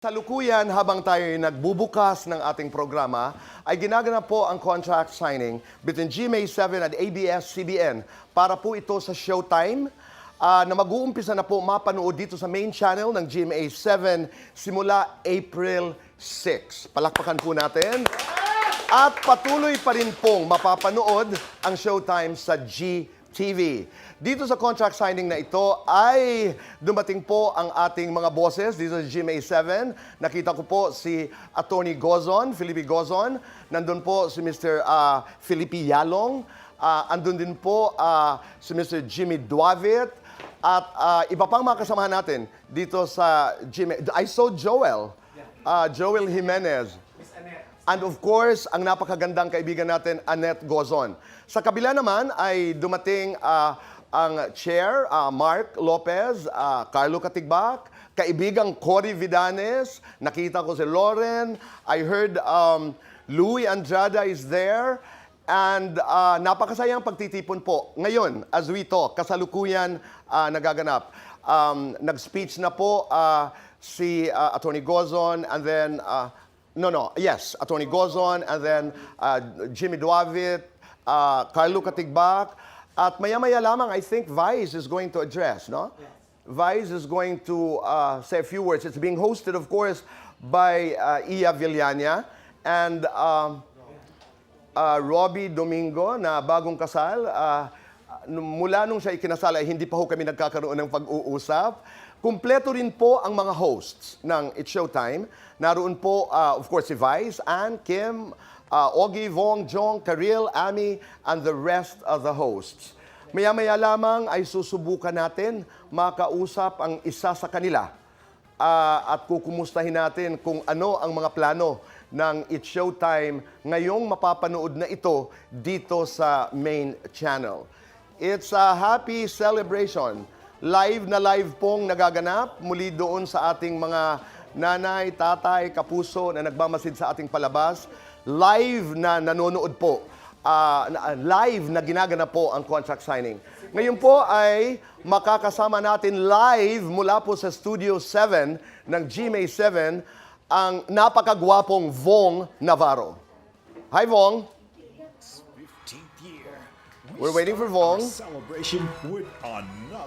Salukuyan habang tayo ay nagbubukas ng ating programa, ay ginaganap po ang contract signing between GMA7 at ABS-CBN para po ito sa Showtime ah, na mag-uumpisa na po mapanood dito sa main channel ng GMA7 simula April 6. Palakpakan po natin. At patuloy pa rin pong mapapanood ang Showtime sa GTV. Dito sa contract signing na ito ay dumating po ang ating mga bosses dito sa GMA7. Nakita ko po si Attorney Gozon, Felipe Gozon. Nandun po si Mr. ah, Felipe Yalong. Ah, andun din po ah, si Mr. Jimmy Duavit. At ah, iba pang mga kasamahan natin dito sa GMA. I saw Joel. ah, Joel Jimenez. And of course, ang napakagandang kaibigan natin, Annette Gozon. Sa kabila naman ay dumating ah, ang chair, ah, Mark Lopez, ah, Carlo Katigbak, kaibigang Cory Vidanes, nakita ko si Lauren, I heard um, Louis Andrada is there, and ah, napakasayang pagtitipon po. Ngayon, as we talk, kasalukuyan ah, nagaganap. Um, nag-speech na po ah, si ah, Attorney Gozon, and then ah, No, no. Yes, Attorney Gozon, and then uh, Jimmy Duavit, uh, Carlo Katigbak. At maya-maya lamang, I think Vice is going to address, no? Vice is going to uh, say a few words. It's being hosted, of course, by uh, Iya Villania and um, uh, Robbie Domingo na bagong kasal. Uh, mula nung siya ikinasal ay hindi pa ho kami nagkakaroon ng pag-uusap. Kumpleto rin po ang mga hosts ng It's Showtime. Naroon po, uh, of course, si Vice, Ann, Kim, uh, Ogie, Vong, Jong, Karil, Ami, and the rest of the hosts. Maya-maya lamang ay susubukan natin makausap ang isa sa kanila Ah, at kukumustahin natin kung ano ang mga plano ng It's Showtime ngayong mapapanood na ito dito sa main channel. It's a happy celebration. Live na live pong nagaganap muli doon sa ating mga nanay, tatay, kapuso na nagmamasid sa ating palabas. Live na nanonood po na- live na ginaganap po ang contract signing. Ngayon po ay makakasama natin live mula po sa Studio 7 ng GMA7 ang napakagwapong Vong Navarro. Hi Vong! 15th year. We're waiting for Vong.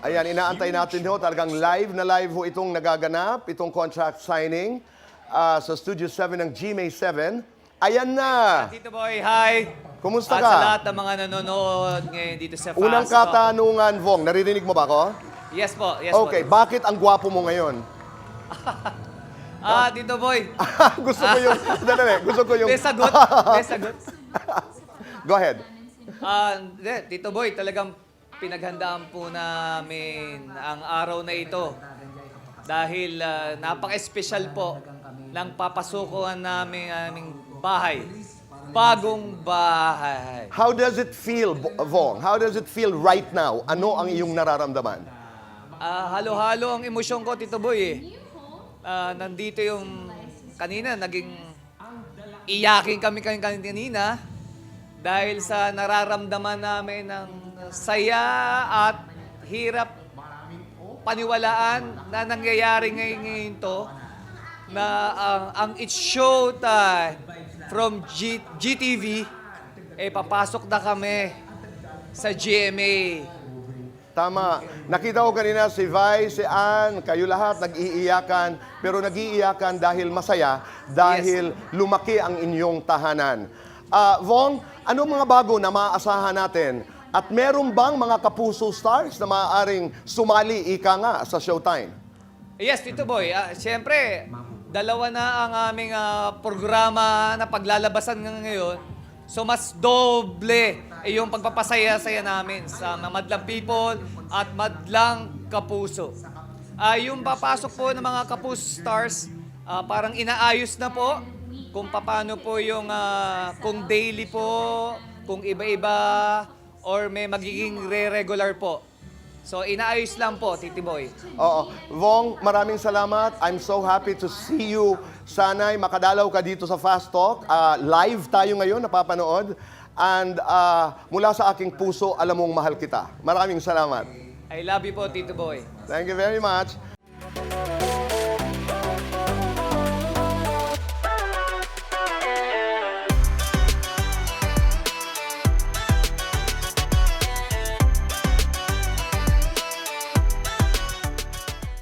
Ayan, inaantay natin ho. Talagang live na live ho itong nagaganap, itong contract signing ah, sa Studio 7 ng GMA7. Ayan na! Tito Boy, hi! Kumusta At ka? sa lahat ng mga nanonood ngayon dito sa Fast Unang Talk. katanungan, Vong. Naririnig mo ba ako? Yes po, yes Okay, po. bakit ang gwapo mo ngayon? Ah, Tito Boy, gusto ko yung, dali, gusto ko yung, may sagot, may sagot. go ahead. Ah, hindi, Tito Boy, talagang pinaghandaan po namin ang araw na ito. Dahil ah, napaka-espesyal po ng papasukuhan namin aming bahay. Bagong bahay. How does it feel, Bo- Vong? How does it feel right now? Ano ang iyong nararamdaman? Ah, halo-halo ang emosyon ko, Tito Boy eh. Ah, nandito yung kanina, naging iyakin kami kan- kan- kanina dahil sa nararamdaman namin ng saya at hirap paniwalaan na nangyayari ngayon, ngayon to na ang, ang It's Showtime from G- GTV eh papasok na kami sa GMA. Tama. Nakita ko kanina si Vi, si Ann, kayo lahat nag-iiyakan, pero nag-iiyakan dahil masaya, dahil lumaki ang inyong tahanan. Ah, Vong, anong mga bago na maaasahan natin? At meron bang mga kapuso stars na maaaring sumali ika nga sa Showtime? Yes, Tito Boy. Ah, Siyempre, dalawa na ang aming ah, programa na paglalabasan ng ngayon. So mas doble yung pagpapasaya-saya namin sa madlang people at madlang kapuso. Ah, yung papasok po ng mga kapuso stars, ah, parang inaayos na po kung paano po yung ah, kung daily po, kung iba-iba, or may magiging re-regular po. So inaayos lang po, Titi Boy. Oo. Vong, maraming salamat. I'm so happy to see you. Sana'y makadalaw ka dito sa Fast Talk. Ah, live tayo ngayon, napapanood. And ah, mula sa aking puso, alam mong mahal kita. Maraming salamat. I love you po, Tito Boy. Thank you very much.